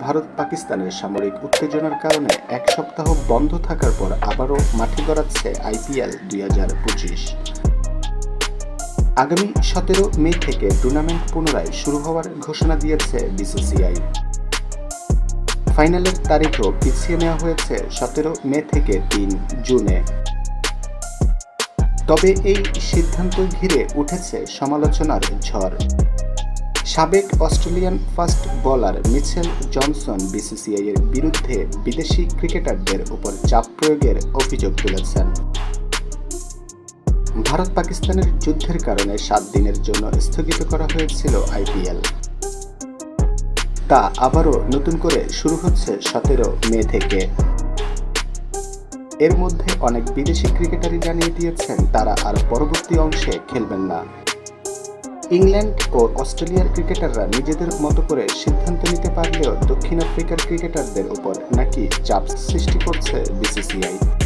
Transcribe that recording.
ভারত পাকিস্তানের সামরিক উত্তেজনার কারণে এক সপ্তাহ বন্ধ থাকার পর আবারও মাঠে গড়াচ্ছে আইপিএল দুই হাজার পঁচিশ। আগামী সতেরো মে থেকে টুর্নামেন্ট পুনরায় শুরু হওয়ার ঘোষণা দিয়েছে বিসিসিআই। ফাইনালের তারিখও পিছিয়ে নেওয়া হয়েছে সতেরো মে থেকে তিন জুনে। তবে এই সিদ্ধান্ত ঘিরে উঠেছে সমালোচনার ঝড়। সাবেক Australian fast bowler Mitchell Johnson BCCI এর বিরুদ্ধে বিদেশি ক্রিকেটারদের উপর চাপ প্রয়োগের অভিযোগ তুলেছেন। ভারত পাকিস্তানের যুদ্ধের কারণে সাত দিনের জন্য স্থগিত করা হয়েছিল আইপিএল। তা আবারও নতুন করে শুরু হচ্ছে সতেরো মে থেকে। এর মধ্যে অনেক বিদেশি ক্রিকেটারই জানিয়ে দিয়েছেন, তারা আর পরবর্তী অংশে খেলবেন না। ইংল্যান্ড ও অস্ট্রেলিয়ার ক্রিকেটাররা নিজেদের মতো করে সিদ্ধান্ত নিতে পারলেও দক্ষিণ আফ্রিকার ক্রিকেটারদের উপর নাকি চাপ সৃষ্টি করছে বিসিসিআই।